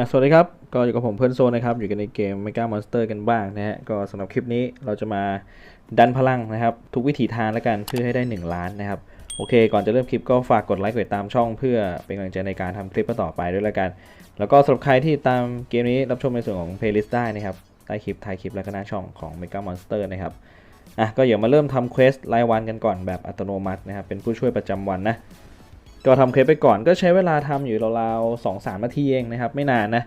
อะสวัสดีครับ ก็อยู่กับผมเพื่อนโซนนะครับ อยู่กันในเกม Mega Monster กันบ้างนะฮะ ก็สำหรับคลิปนี้เราจะมาดันพลังนะครับ ทุกวิถีทางแล้วกันเพื่อให้ได้ 1 ล้านนะครับ โอเค ก่อนจะเริ่มคลิปก็ฝากกดไลค์กดติดตามช่องเพื่อเป็นกำลังใจในการทำคลิปต่อไปด้วยแล้วกัน แล้วก็สำหรับใครที่ตามเกมนี้รับชมในส่วนของ playlist ได้นะครับ ใต้คลิปท้ายคลิปแล้วก็หน้าช่องของ Mega Monster นะครับ อะ ก็เดี๋ยวมาเริ่มทำเควสรายวันกันก่อนแบบอัตโนมัตินะครับ เป็นผู้ช่วยประจำวันนะ ก็ทำเควสไปก่อนก็ใช้เวลาทำอยู่ราวๆสองสามนาทีเองนะครับไม่นานนะ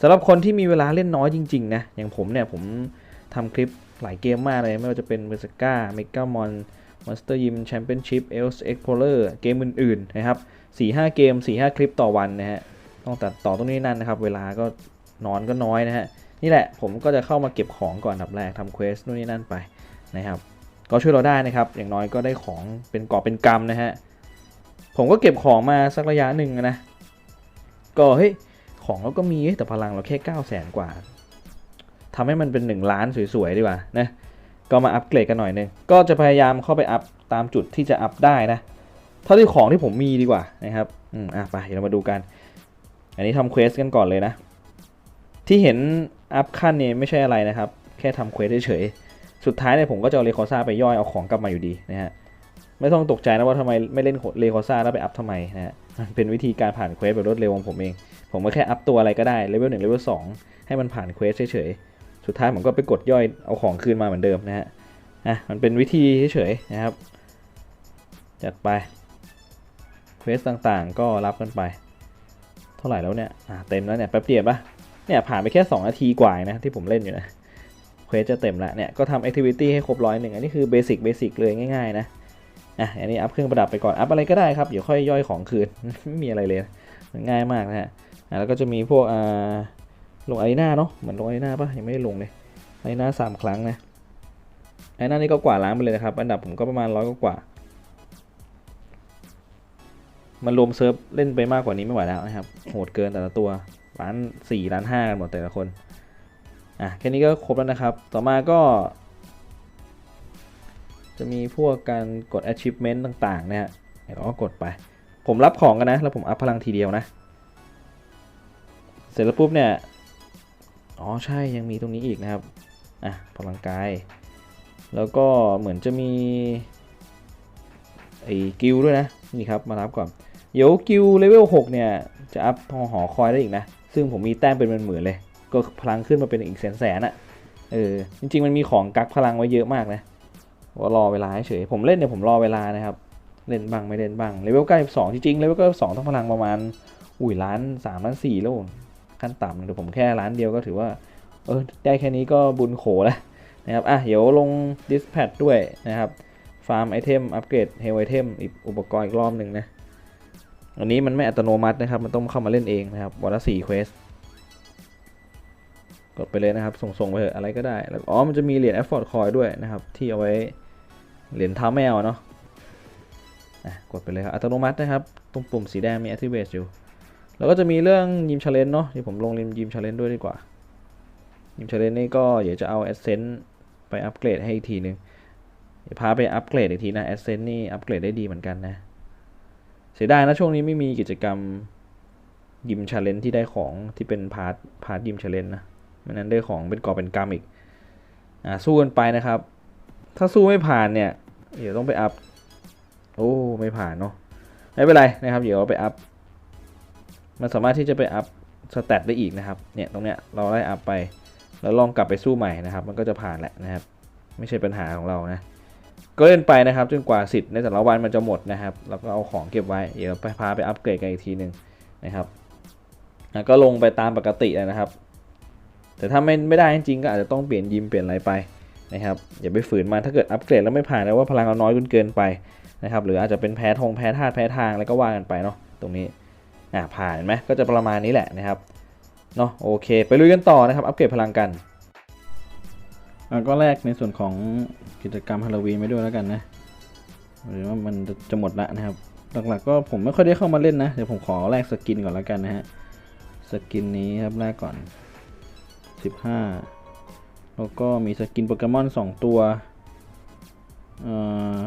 สำหรับคนที่มีเวลาเล่นน้อยจริงๆนะอย่างผมเนี่ยผมทำคลิปหลายเกมมากเลย ไม่ว่าจะเป็นเ e อร์ a ก้าเมกามอนมอนสเตอร์ยิมแชมเปี้ยนชิพเอลส์เอ็กโพเลอร์เกมอื่นๆนะครับสี่ห้าเกมสี่ห้าคลิปต่อวันนะฮะต้องตัดต่อตรงนี้นั่นนะครับเวลาก็นอนก็น้อยนะฮะนี่แหละผมก็จะเข้ามาเก็บของก่อนดับแรกทำเควสนู่นนี่นั่นไปนะครับก็ช่วยเราได้นะครับอย่างน้อยก็ได้ของเป็นกอบเป็นกำนะฮะ ผมก็เก็บของมาสักระยะหนึ่งนะ ก็เฮ้ยของเราก็มีแต่พลังเราแค่9 0 0แสนกว่าทำให้มันเป็น 1 ล้านสวย ๆ ดีกว่านะก็มาอัปเกรดกันหน่อยนึงก็จะพยายามเข้าไปอัพตามจุดที่จะอัพได้นะเท่าที่ของที่ผมมีดีกว่านะครับอืมอะไปเดี๋ยวเรามาดูกัน อันนี้ทำเควสกันก่อนเลยนะ ที่เห็นอัพขั้นเนี่ยไม่ใช่อะไรนะครับ แค่ทำเควสเฉยๆสุดท้ายเนี่ยผมก็จะเอาเลคอซ่าไปย่อยเอาของกลับมาอยู่ดีนะฮะ ไม่ต้องตกใจนะว่าทำไมไม่เล่นเลคอซ่าแล้วไปอัพทำไมนะฮะมันเป็นวิธีการผ่านเควสแบบรวดเร็วของผมเอง ผมก็แค่อัพตัวอะไรก็ได้เลเวลหนึ่งเลเวลสองให้มันผ่านเควสเฉยๆ สุดท้ายผมก็ไปกดย่อยเอาของคืนมาเหมือนเดิมนะฮะอะมันเป็นวิธีเฉยๆนะครับ จัดไปเควสต่างๆ ก็รับกันไป เท่าไหร่แล้วเนี่ยอะเต็มแล้วเนี่ยแป๊บเดียวปะเนี่ยผ่านไปแค่ 2 นาทีกว่าเองนะที่ผมเล่นอยู่นะเควสจะเต็มล้วเนี่ยก็ทำแอคทิวิตี้ให้ครบร้อยหนึ่งอันนี้คือเบสิกเบสิกเลยง่ายๆนะ อะอันนี้อัพเครื่องประดับไปก่อนอัพอะไรก็ได้ครับเดี๋ยวค่อยย่อยของคืนไม่มีอะไรเลยง่ายมากนะฮะอะแล้วก็จะมีพวกอ่าลงไอหน้าเนาะเหมือนลงไอหน้าปะยังไม่ได้ลงเลยไอหน้าสามครั้งนะไอหน้านี่ก็กว่าล้างไปเลยนะครับอันดับผมก็ประมาณร้อยกว่ามันรวมเซิร์ฟเล่นไปมากกว่านี้ไม่ไหวแล้วนะครับโหดเกินแต่ละตัวล้านสี่ล้านห้ากันหมดแต่ละคนอะแค่นี้ก็ครบแล้วนะครับ ต่อมาก็ จะมีพวกการกด achievement ต่างๆนะฮะเดี๋ยวก็กดไป ผมรับของกันนะ แล้วผมอัพพลังทีเดียวนะ เสร็จแล้วปุ๊บเนี่ย อ๋อใช่ยังมีตรงนี้อีกนะครับ อะพลังกาย แล้วก็เหมือนจะมีไอ้กิลด้วยนะ นี่ครับมารับก่อน เดี๋ยวกิลเลเวล6เนี่ย จะอัพพอหอคอยได้อีกนะ ซึ่งผมมีแต้มเป็นหมื่นๆเลย ก็พลังขึ้นมาเป็นอีกแสนๆอะเออจริงๆมันมีของกักพลังไว้เยอะมากนะ ว่ารอเวลาเฉยผมเล่นเนี่ยผมรอเวลานะครับ เล่นบ้างไม่เล่นบ้างเลเวลใกล้สองจริงๆเลเวลใกล้สองต้องพลังประมาณอุ้ยล้านสามล้านสี่แล้วขั้นต่ำเดี๋ยวผมแค่ล้านเดียวก็ถือว่าเออได้แค่นี้ก็บุญโขแล้วนะครับอะเดี๋ยวลง dispatch ด้วยนะครับฟาร์มไอเทมอัปเกรดเฮลไอเทมอีกอุปกรณ์อีกรอบหนึ่งนะอันนี้มันไม่อัตโนมัตินะครับ มันต้องเข้ามาเล่นเองนะครับวันละสี่เควสกดไปเลยนะครับ ส่งๆไปเถอะอะไรก็ได้แล้วอ๋อมันจะมีเหรียญ effort coin ด้วยนะครับ ที่เอาไว้ เหรียญเท้าแมวเนาะกดไปเลยครับ อัตโนมัตินะครับ ตรงปุ่มสีแดงมี activate อยู่ แล้วก็จะมีเรื่องยิมชาเลนเนาะที่ผมลงริมยิมชาเลนด้วยดีกว่า ยิมชาเลนนี่ก็เดี๋ยวจะเอา Ascent ไปอัปเกรดให้อีกทีนึงเดี๋ยวพาไปอัปเกรดอีกทีนะ Ascent นี่อัปเกรดได้ดีเหมือนกันนะ เสียดายนะช่วงนี้ไม่มีกิจกรรมยิมชาเลนที่ได้ของที่เป็นพาร์ทพาร์ทยิมชาเลนนะไม่นั้นได้ของเป็นกอบเป็นกำอีก อ่าสู้กันไปนะครับ ถ้าสู้ไม่ผ่านเนี่ย เดี๋ยวต้องไปอัพ โอ้ ไม่ผ่านเนาะ ไม่เป็นไรนะครับ เดี๋ยวเอาไปอัพ มันสามารถที่จะไปอัพสแตทได้อีกนะครับ เนี่ยตรงเนี้ยเราได้อัพไป แล้วลองกลับไปสู้ใหม่นะครับ มันก็จะผ่านแหละนะครับ ไม่ใช่ปัญหาของเรานะ ก็เล่นไปนะครับจนกว่าสิทธิ์ในแต่ละวันมันจะหมดนะครับ แล้วก็เอาของเก็บไว้ เดี๋ยวไปพาไปอัปเกรดกันอีกทีหนึ่งนะครับแล้วก็ลงไปตามปกตินะครับ แต่ถ้าไม่ไม่ได้จริงๆก็อาจจะต้องเปลี่ยนยิมเปลี่ยนอะไรไป นะครับอย่าไปฝืนมันถ้าเกิดอัปเกรดแล้วไม่ผ่านแล้วว่าพลังเราน้อยจนเกินไปนะครับหรืออาจจะเป็นแพ้ทงแพ้ธาตุแพ้ทางแล้วก็ว่ากันไปเนาะตรงนี้อ่าผ่านไหมก็จะประมาณนี้แหละนะครับเนาะโอเค ไปลุยกันต่อนะครับอัปเกรดพลังกันอ่าก็แรกในส่วนของกิจกรรมฮาโลวีนไปด้วยแล้วกันนะหรือว่ามันจะหมดละนะครับ หลักๆก็ผมไม่ค่อยได้เข้ามาเล่นนะเดี๋ยวผมขอแลกสกินก่อนแล้วกันนะฮะสกินนี้ครับแรกก่อน 15 แล้วก็มีสกินโปเกมอน 2 ตัว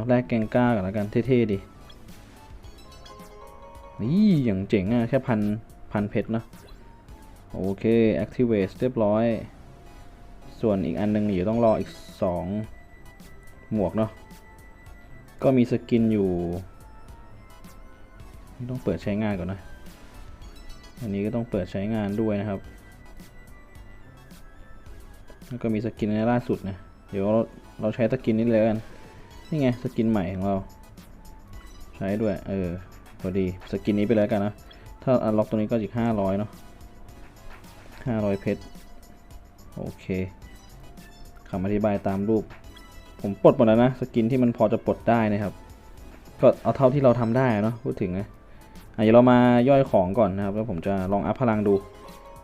แลกแกงก้ากันแล้วกันเท่ๆดินี่อย่างเจ๋งอะแค่พันพันเพชรเนอะโอเค activate เรียบร้อย ส่วนอีกอันหนึงอยู่ต้องรออีก 2 หมวกเนาะก็มีสกินอยู่ต้องเปิดใช้งานก่อนนะ อันนี้ก็ต้องเปิดใช้งานด้วยนะครับ แล้วก็มีสกินในล่าสุดนะ เดี๋ยวเราเราใช้สกินนี้เลยกัน นี่ไงสกินใหม่ของเรา ใช้ด้วย เออพอดีสกินนี้ไปเลยกันนะ ถ้าอันล็อกตัวนี้ก็อีกห้าร้อยเนาะห้าร้อยเพชร โอเคคำอธิบายตามรูป ผมปลดหมดแล้วนะ สกินที่มันพอจะปลดได้นะครับ ก็เอาเท่าที่เราทำได้เนาะพูดถึงนะอะเดี๋ยวเรามาย่อยของก่อนนะครับ แล้วผมจะลองอัพพลังดู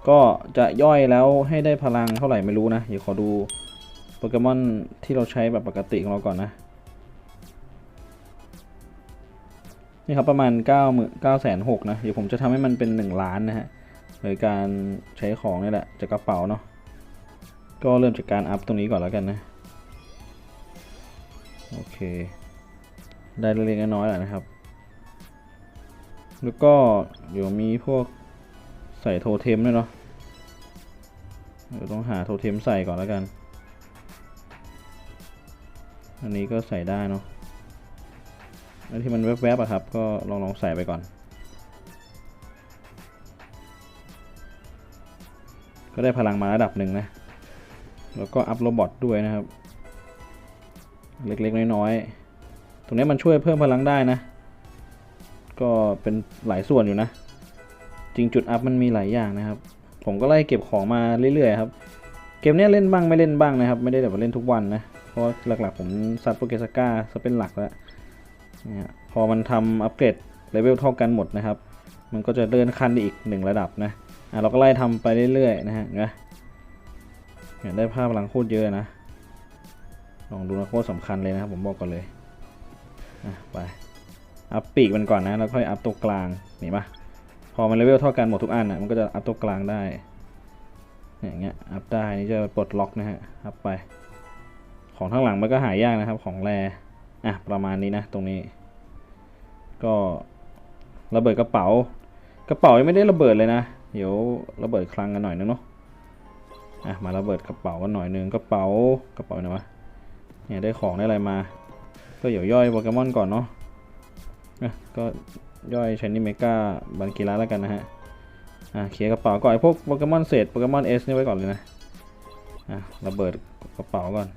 ก็จะย่อยแล้วให้ได้พลังเท่าไหร่ไม่รู้นะ เดี๋ยวขอดูโปเกมอนที่เราใช้แบบปกติของเราก่อนนะ นี่ครับประมาณ9ก้าหมื่นเก้าแสนหกนะ เดี๋ยวผมจะทำให้มันเป็น 1 ล้านนะฮะโดยการใช้ของนี่แหละจากกระเป๋าเนาะ ก็เริ่มจากการอัพตรงนี้ก่อนแล้วกันนะ โอเค ได้เล็กๆน้อยๆแหละนะครับ แล้วก็เดี๋ยวมีพวกใส่โทเทมด้วยเนาะ เดี๋ยวต้องหาโทเทมใส่ก่อนแล้วกัน อันนี้ก็ใส่ได้เนาะอันที่มันแวบๆอะครับ ก็ลองลองใส่ไปก่อน ก็ได้พลังมาระดับหนึ่งนะ แล้วก็อัพโรบอทด้วยนะครับ เล็กๆ น้อยๆ ตรงนี้มันช่วยเพิ่มพลังได้นะ ก็เป็นหลายส่วนอยู่นะ จริงจุดอัพมันมีหลายอย่างนะครับ ผมก็ไล่เก็บของมาเรื่อยๆครับ เกมเนี้ยเล่นบ้างไม่เล่นบ้างนะครับ ไม่ได้แบบเล่นทุกวันนะ เพราะาหลักๆผมซัดโปเกสก้าซะเป็นหลักแล้วเนี่ยพอมันทำอัปเกรดเลเวลเท่ากันหมดนะครับ มันก็จะเลื่อนขั้นได้อีกหนึ่งระดับนะอะเราก็ไล่ทำไปเรื่อยๆนะฮะนะเนี่ยได้ภาพพลังโคตรเยอะนะ ลองดูนะโคตรสำคัญเลยนะครับผมบอกก่อนเลย อะไป อัพปีกมันก่อนนะ แล้วค่อยอัพตัวกลาง นี่ปะ พอมันเลเวลเท่ากันหมดทุกอันอะมันก็จะอัพตัวกลางได้เนี่ยอย่างเงี้ยอัพได้นี่จะปลดล็อกนะฮะอัพไป ของข้างหลังมันก็หายากนะครับของแรอะประมาณนี้นะตรงนี้ ก็ระเบิดกระเป๋ากระเป๋ายังไม่ได้ระเบิดเลยนะเดี๋ยวระเบิดคลังกันหน่อยนึงเนาะอะมาระเบิดกระเป๋ากันหน่อยนึงกระเป๋ากระเป๋าไหนวะเนี่ยได้ของได้อะไรมา ก็เดี๋ยวย่อยโปเกมอนก่อนเนาะก็ ย่อยชนิเมกาบันกีฬาแล้วกันนะฮะ อะเคลียร์กระเป๋าก่อนไอ้พวกโปเกมอนเศษโปเกมอนเอสนี่ไว้ก่อนเลยนะ อะระเบิดกระเป๋าก่อน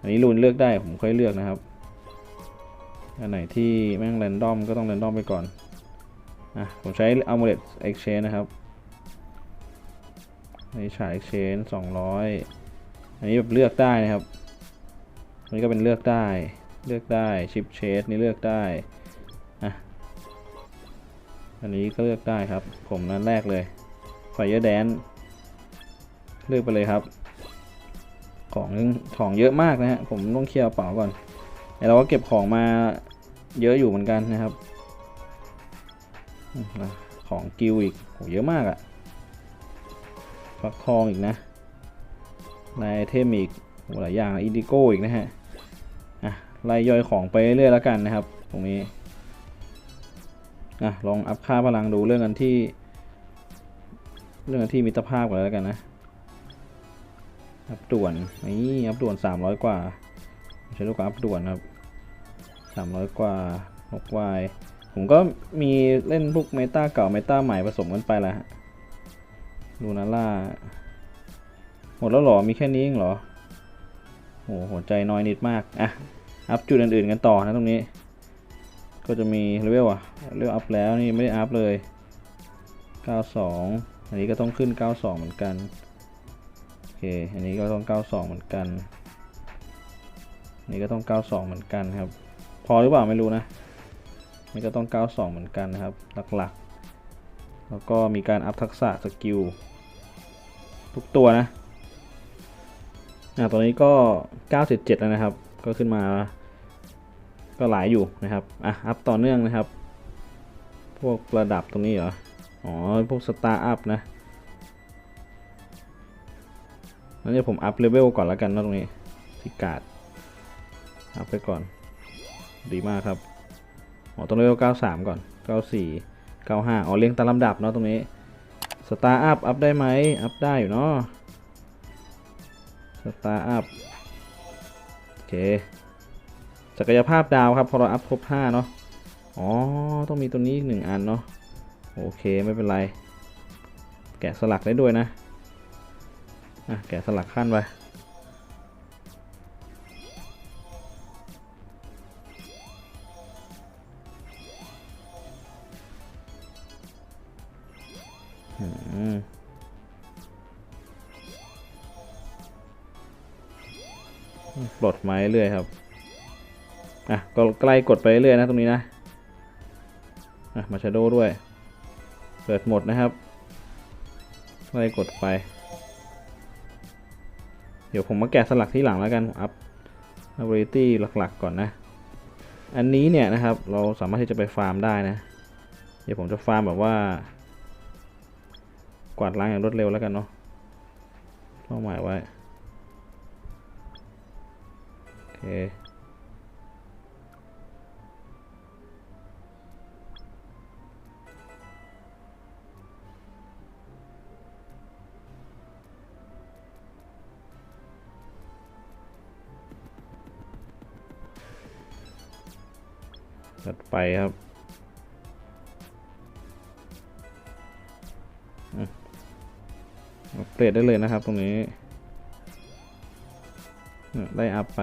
อันนี้รูนเลือกได้ผมค่อยเลือกนะครับ อันไหนที่แม่งแรนดอมก็ต้องแรนดอมไปก่อน อะผมใช้ Amulet Exchange นนะครับอันนี้ฉาย Exchange 200อันนี้แบบเลือกได้นะครับอันนี้ก็เป็นเลือกได้ เลือกได้ชิปเชสนี่เลือกได้ อันนี้ก็เลือกได้ครับ ผมนั้นแรกเลย Fire Dance เลือกไปเลยครับ ของของเยอะมากนะฮะ ผมต้องเคลียร์กระเป๋าก่อนแต่เราก็เก็บของมาเยอะอยู่เหมือนกันนะครับ ของกิลอีกโหเยอะมากอะฟักทองอีกนะลายเทมอีกหลายอย่างอินดิโก้อีกนะฮะ อะล่ย่อยของไปเรื่อยๆแล้วกันนะครับ ตรงนี้ อะลองอัพค่าพลังดูเรื่องกันที่ เรื่องกันที่มิตรภาพกันแล้วกันนะอัพด่วนนี่อัพด่วน 300 กว่าใช้ลูกอัพด่วนครับ 300 กว่านกวายผมก็มีเล่นพวกเมตาเก่าเมตาใหม่ผสมกันไปแหละฮะลูนาล่าหมดแล้วหรอ มีแค่นี้เองเหรอโหหัวใจน้อยนิดมาก อะ อัพจุดอื่นๆกันต่อนะตรงนี้ ก็จะมีเลเวลอะเลเวลอัพแล้วนี่ไม่ได้อัพเลย 92 อันนี้ก็ต้องขึ้น 92 เหมือนกัน โอเค อันนี้ก็ต้อง 92 เหมือนกันนนี้ก็ต้อง 92 เหมือนกันครับ พอหรือเปล่าไม่รู้นะนี่ก็ต้อง 92 เหมือนกันนะครับ หลักๆ แล้วก็มีการอัพทักษะสกิลทุกตัวนะอ่าตัวนี้ก็97แล้วนะครับ ก็ขึ้นมา ก็หลายอยู่นะครับ อะ อัพต่อเนื่องนะครับ พวกระดับตรงนี้เหรอ อ๋อ พวกสตาร์อัพนะงั้นเดี๋ยวผมอัพเลเวลก่อนแล้วกันนะตรงนี้พิกาดอัพไปก่อน ดีมากครับ อ๋อต้องเลเวล93 ก่อน 94 95 อ๋อเรียงตามลำดับเนาะตรงนี้สตาร์อัพอัพได้ไหมอัพได้อยู่เนาะสตาร์อัพโอเค ศักยภาพดาวครับพอเราอัพครบ5เนาะอ๋อต้องมีตัวนี้อีกหนึ่งอันเนาะโอเคไม่เป็นไร แกะสลักได้ด้วยนะอะแกะสลักขั้นไปปลดไม้เรื่อยครับ อะก็ใกล้กดไปเรื่อยนะตรงนี้นะอะมาชาโดด้วย เปิดหมดนะครับไล่กดไป เดี๋ยวผมมาแกะสลักที่หลังแล้วกันอัพ ability หลักๆก่อนนะ อันนี้เนี่ยนะครับเราสามารถที่จะไปฟาร์มได้นะ เดี๋ยวผมจะฟาร์มแบบว่า กวาดล้างอย่างรวดเร็วแล้วกันเนาะเป้าหมายไว้ โอเคัดไปครับอัปเกรดได้เลยนะครับตรงนี้ ได้อัพไป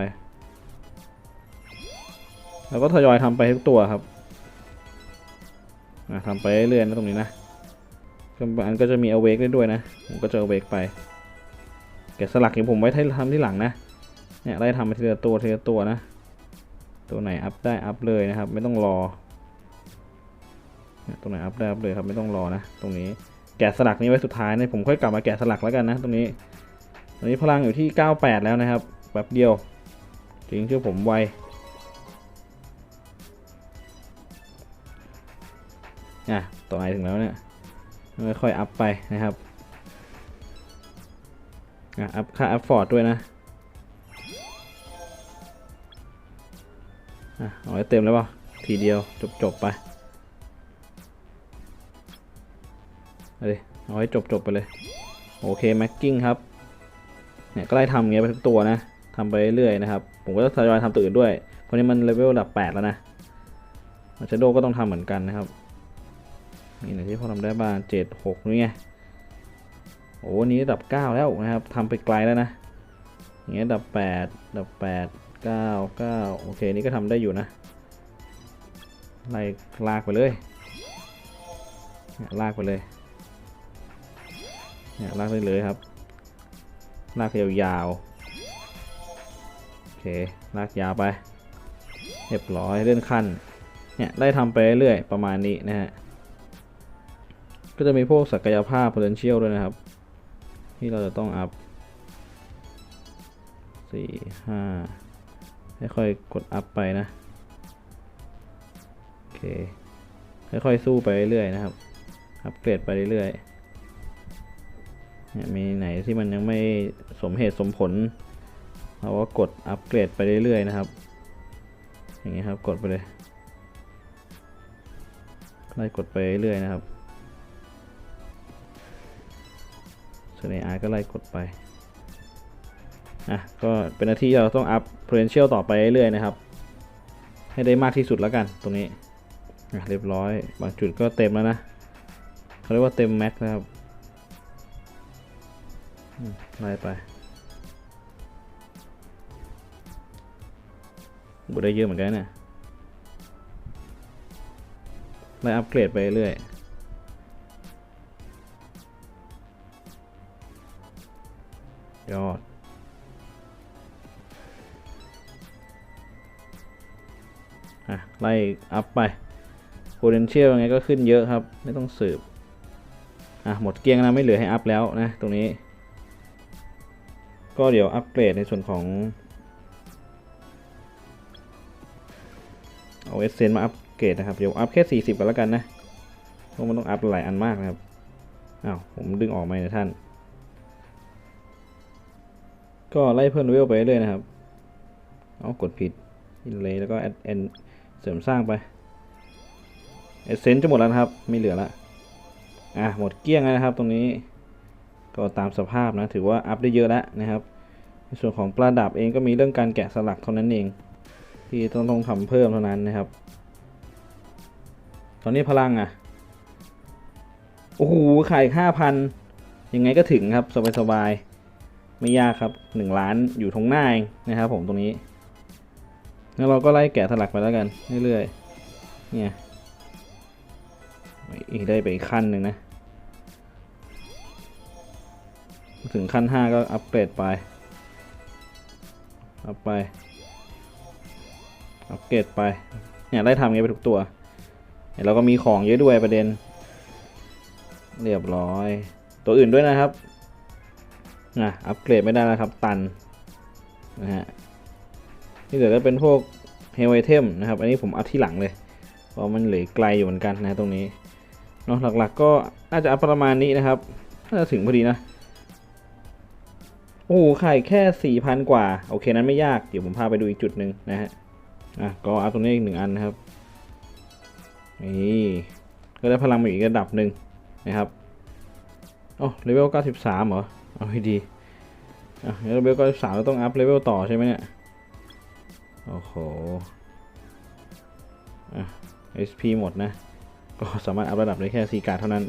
แล้วก็ทยอยทำไปทุกตัวครับทำไปเรื่อยๆนะตรงนี้นะบางอันก็จะมีเอาเวกได้ด้วยนะ ผมก็จะเอาเวกไป แกะสลักอย่างผมไว้ทำที่หลังนะ เนี่ยได้ทำไปทีละตัวทีละตัวนะ ตัวไหนอัพได้อัพเลยนะครับ ไม่ต้องรอตัวไหนอัพได้อัพเลยครับไม่ต้องรอนะ ตรงนี้แกะสลักนี้ไว้สุดท้ายนะผมค่อยกลับมาแกะสลักแล้วกันนะ ตรงนี้ตอนนี้พลังอยู่ที่ 98 แล้วนะครับแบบเดียวจริงเชื่อผมไวอะต่อไหนถึงแล้วเนี่ยค่อยๆอัพไปนะครับอะอัพค่าอัพฟอร์ดด้วยนะ อะเอาไว้เต็มแล้วเปล่าทีเดียวจบๆไปเอาดิเอาให้จบจบๆไปเลย โอเคแม็กกิ้งครับเนี่ยก็ไล่ทำเงี้ยไปทุกตัวนะทำไปเรื่อยนะครับ ผมก็จะทยอยทำตัวอื่นด้วย เพราะนี้มันเลเวลระดับ 8 แล้วนะมาชโดก็ต้องทำเหมือนกันนะครับนี่ไหนที่พอทำได้บ้างเจ็ดหกนี่ไงโอ้นนี้ระดับ 9 แล้วนะครับทำไปไกลแล้วนะอย่างเงี้ยระดับ8ระดับ8 9 9โอเค นี่ก็ทำได้อยู่นะไล่ลากไปเลยเนี่ยลากไปเลยเนี่ยลากได้เลยครับ ลากยาวๆโอเค ลากยาวไปเรียบร้อยเลื่อนขั้นเนี่ยได้ทำไปเรื่อยๆประมาณนี้นะฮะก็จะมีพวกศักยภาพ potential ด้วยนะครับ ที่เราจะต้องอัพสี่ห้า ค่อยๆกดอัพไปนะโอเคค่อยๆสู้ไปเรื่อยๆนะครับ อัปเกรดไปเรื่อยๆเนี่ยมีไหนที่มันยังไม่สมเหตุสมผลเราก็กดอัปเกรดไปเรื่อยๆนะครับ อย่างเงี้ยครับกดไปเลยไล่กดไปเรื่อยๆนะครับส่วนในอาร์ก็ไล่กดไป อะก็เป็นหน้าที่เราต้องอัพ potential ต่อไปเรื่อยๆนะครับ ให้ได้มากที่สุดแล้วกันตรงนี้อะเรียบร้อย บางจุดก็เต็มแล้วนะเขาเรียกว่าเต็มแม็กนะครับไล่ไปบูได้เยอะเหมือนกันเนี่ยไล่อัปเกรดไปเรื่อยยอด อะไล่อัพไป potential ยังไงก็ขึ้นเยอะครับ ไม่ต้องสืบ อะ หมดเกลี้ยงนะไม่เหลือให้อัพแล้วนะ ตรงนี้ ก็เดี๋ยวอัปเกรดในส่วนของ เอาเอเซนมาอัปเกรดนะครับ เดี๋ยวอัพแค่ 40กันแล้วกันนะ เพราะมันต้องอัพหลายอันมากนะครับ อ้าว ผมดึงออกมานะท่าน ก็ไล่เพิ่มเวลไปเรื่อยนะครับ เอากดผิดอินเลยแล้วก็แอดเอน เสริมสร้างไปเอเซนจะหมดแล้วครับ ไม่เหลือละอะหมดเกลี้ยงแล้วนะครับ ตรงนี้ก็ตามสภาพนะถือว่าอัพได้เยอะแล้วนะครับในส่วนของประดับเองก็มีเรื่องการแกะสลักเท่านั้นเอง ที่ต้องต้องทำเพิ่มเท่านั้นนะครับ ตอนนี้พลังอะโอ้โหขายห้าพันยังไงก็ถึงครับสบายสบายๆไม่ยากครับหนึ่งล้านอยู่ตรงหน้าเองนะครับผมตรงนี้ แล้วเราก็ไล่แกะสลักไปแล้วกันเรื่อยๆ เนี่ยอีกได้ไปอีกขั้นหนึ่งนะ ถึงขั้นห้าก็อัปเกรดไปอัพไปอัปเกรดไป เนี่ยได้ทำไงไปทุกตัวเนี่ยเราก็มีของเยอะด้วยประเด็น เรียบร้อย ตัวอื่นด้วยนะครับนะอัปเกรดไม่ได้แล้วครับ ตันนะฮะ ที่เหลือก็เป็นพวกเฮลไอเทมนะครับ อันนี้ผมอัพที่หลังเลย เพราะมันเหลือไกลอยู่เหมือนกันนะตรงนี้เนาะหลักๆก็น่าจะอัพประมาณนี้นะครับ น่าจะถึงพอดีนะ โอ้ไข่แค่สี่พันกว่า โอเคนั้นไม่ยาก เดี๋ยวผมพาไปดูอีกจุดหนึ่งนะฮะ อะ ก็อัพตรงนี้อีกหนึ่งอันนะครับ นี่ ก็ได้พลังมาอีกระดับหนึ่งนะครับอ๋อเลเวลเก้าสิบสามเหรอ เอาให้ดีอะเลเวลเก้าสิบสามเราต้องอัพเลเวลต่อใช่ไหมเนี่ย โอ้โหอะ SP หมดนะ ก็สามารถอัพระดับได้แค่4การเท่านั้น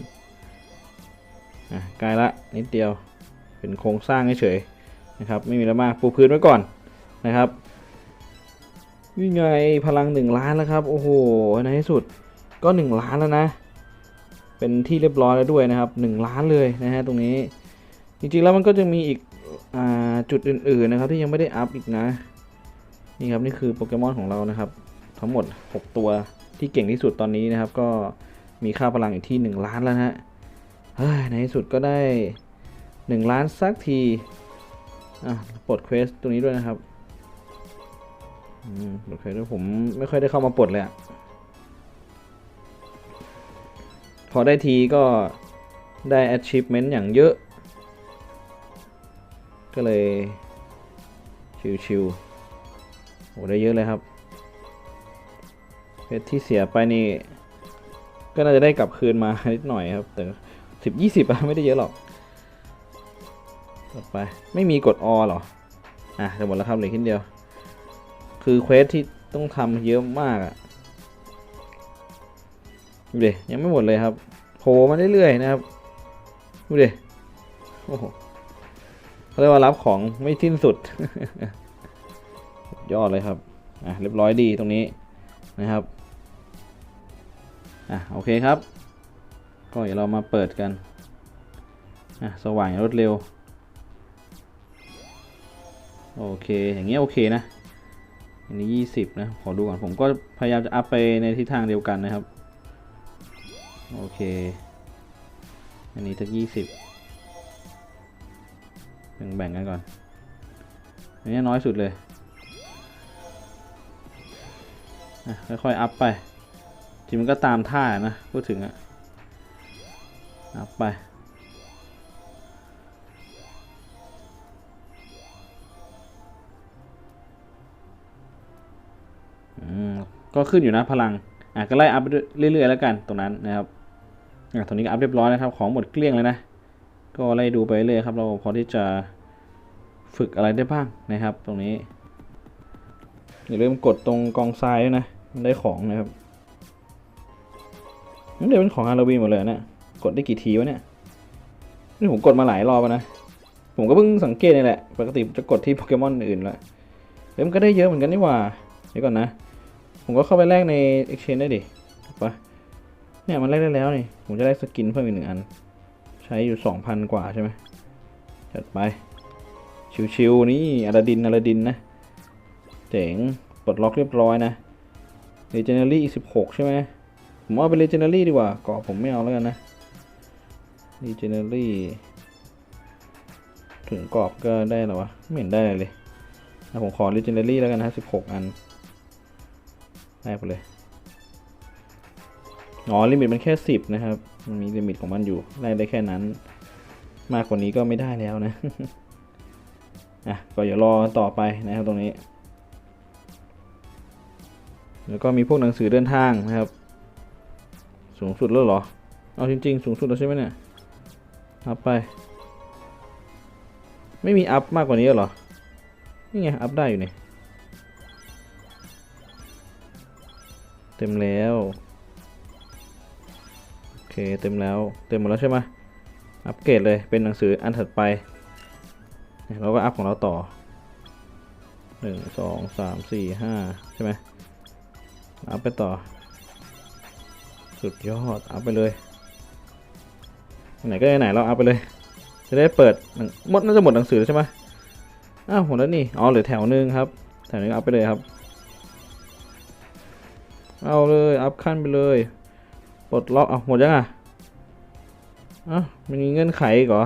อะใกล้ละนิดเดียว เป็นโครงสร้างเฉยนะครับ ไม่มีอะไรมาก ปูพื้นไว้ก่อนนะครับนี่ไงพลัง 1 ล้านแล้วครับ โอ้โห ในที่สุดก็ 1 ล้านแล้วนะ เป็นที่เรียบร้อยแล้วด้วยนะครับ 1 ล้านเลยนะฮะตรงนี้ จริงๆแล้วมันก็จะมีอีกอจุดอื่นๆนะครับที่ยังไม่ได้อัพอีกนะ นี่ครับนี่คือโปเกมอนของเรานะครับ ทั้งหมด 6 ตัวที่เก่งที่สุดตอนนี้นะครับ ก็มีค่าพลังอยู่ที่ 1 ล้านแล้วนะฮะในที่สุดก็ได้ 1 ล้านสักทีอะปลดเควสตัวนี้ด้วยนะครับปลดเควสด้วยผมไม่ค่อยได้เข้ามาปลดเลยอะพอได้ทีก็ได้ achievement อย่างเยอะ ก็เลย ชิวๆ โอ้ได้เยอะเลยครับ เพชรที่เสียไปนี่ ก็น่าจะได้กลับคืนมานิดหน่อยครับ แต่สิบยี่สิบอะไม่ได้เยอะหรอกต่อไป ไม่มีกดอหรอ อะจะหมดแล้วครับเหลือแค่เดียว คือเควสที่ต้องทำเยอะมากอะดูดิยังไม่หมดเลยครับโผล่มาเรื่อยๆนะครับดูดิโอ้โหเขาเรียกว่ารับของไม่สิ้นสุด ยอดเลยครับอะเรียบร้อยดีตรงนี้นะครับอะโอเคครับ ก็เดี๋ยวเรามาเปิดกันอะสว่างรวดเร็ว โอเค อย่างเงี้ยโอเคนะอันนี้ยี่สิบนะ ขอดูก่อน ผมก็พยายามจะอัพไปในทิศทางเดียวกันนะครับ โอเค อันนี้สักยี่สิบแบ่งแบ่งกันก่อน อันนี้น้อยสุดเลย ค่อยๆอัพไปจริงมันก็ตามท่านะพูดถึงอะอัพไปอืมก็ขึ้นอยู่นะพลัง อะก็ไล่อัพเรื่อยๆแล้วกันตรงนั้นนะครับ อะตรงนี้ก็อัพเรียบร้อยนะครับ ของหมดเกลี้ยงเลยนะ ก็ไล่ดูไปเรื่อยครับ เราพอที่จะฝึกอะไรได้บ้างนะครับ ตรงนี้ อย่าลืมกดตรงกองทรายด้วยนะ ได้ของนะครับนี่เดี๋ยวเป็นของฮาโลวีนหมดเลยนะกดได้กี่ทีวะเนี่ยนี่ผมกดมาหลายรอบนะ ผมก็เพิ่งสังเกตนี่แหละ ปกติจะกดที่โปเกมอนอื่นละเดี๋ยวมันก็ได้เยอะเหมือนกันนี่ว่าเดี๋ยวก่อนนะ ผมก็เข้าไปแลกใน Exchange ได้ดิถูกปะเนี่ยมันแลกได้แล้วนี่ผมจะได้สกินเพิ่มอีกหนึ่งอัน ใช้อยู่สองพันกว่าใช่ไหมจัดไป ชิวๆนี่อลาดินอลาดินนะ เจ๋งปลดล็อกเรียบร้อยนะ Legendary อีกสิบหกใช่ไหมผมเอาเป็น Legendary ดีกว่าเกาะผมไม่เอาแล้วกันนะ Legendary ถึงกรอบก็ได้หรอวะ ไม่เห็นได้เลยนะผมขอ Legendary แล้วกันนะสิบหกอัน ได้ไปเลย อ๋อ ลิมิตมันแค่สิบนะครับ มันมีลิมิตของมันอยู่ ได้ได้แค่นั้น มากกว่านี้ก็ไม่ได้แล้วนะ อะ ก็อย่ารอต่อไปนะครับตรงนี้ แล้วก็มีพวกหนังสือเดินทางนะครับ สูงสุดแล้วเหรอ เอาจริง ๆ สูงสุดแล้วใช่ไหมเนี่ยอัพไป ไม่มีอัพมากกว่านี้เหรอ นี่ไง อัพได้อยู่เนี่ยเต็มแล้ว โอเค เต็มแล้ว เต็มหมดแล้วใช่ไหมอัปเกรดเลย เป็นหนังสืออันถัดไปเนี่ยเราก็อัพของเราต่อหนึ่งสองสามสี่ห้าใช่ไหม เอัพไปต่อ สุดยอด เอัพไปเลย ไหนก็ไหนเราเอัพไปเลย จะได้เปิดหนังหมดน่าจะหมดหนังสือใช่ไหมอ้าวหมดแล้วนี่อ๋อเหลือแถวหนึงครับ แถวหนึงเอัพไปเลยครับ เอาเลยอัพขั้นไปเลยปลดล็อกเอาหมดยังอะอ้าวมันมีเงื่อนไขอีกเหรอ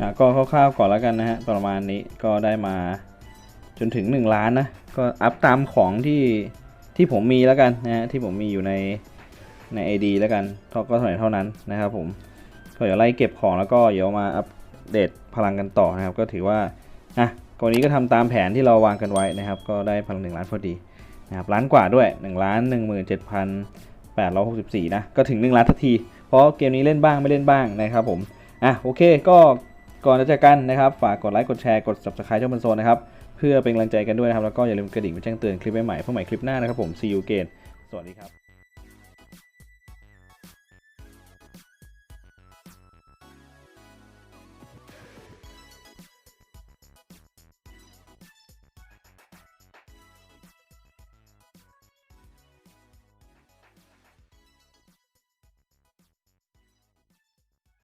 อะก็คร่าวๆก่อนแล้วกันนะฮะประมาณนี้ก็ได้มาจนถึง 1 ล้านนะ ก็อัพตามของที่ที่ผมมีแล้วกันนะฮะที่ผมมีอยู่ในใน ID แล้วกันเท่าก็เท่าไหร่เท่านั้นนะครับผมก็เดี๋ยวไล่เก็บของแล้วก็เดี๋ยวมาอัปเดตพลังกันต่อนะครับ ก็ถือว่าอะกรณีก็ทำตามแผนที่เราวางกันไว้นะครับ ก็ได้พลัง1ล้านพอดีนะครับล้านกว่าด้วย1ล้าน17,864นะก็ถึง 1 ล้านทันที เพราะเกมนี้เล่นบ้างไม่เล่นบ้างนะครับผมอะโอเคก็ ก่อนจะจากกันนะครับ ฝากกดไลค์กดแชร์กด subscribe ช่องบันโซนนะครับ เพื่อเป็นกำลังใจกันด้วยนะครับ แล้วก็อย่าลืมกระดิ่งไปแจ้งเตือนคลิปใหม่ๆเพื่อใหม่คลิปหน้านะครับผม see you again สวัสดีครับ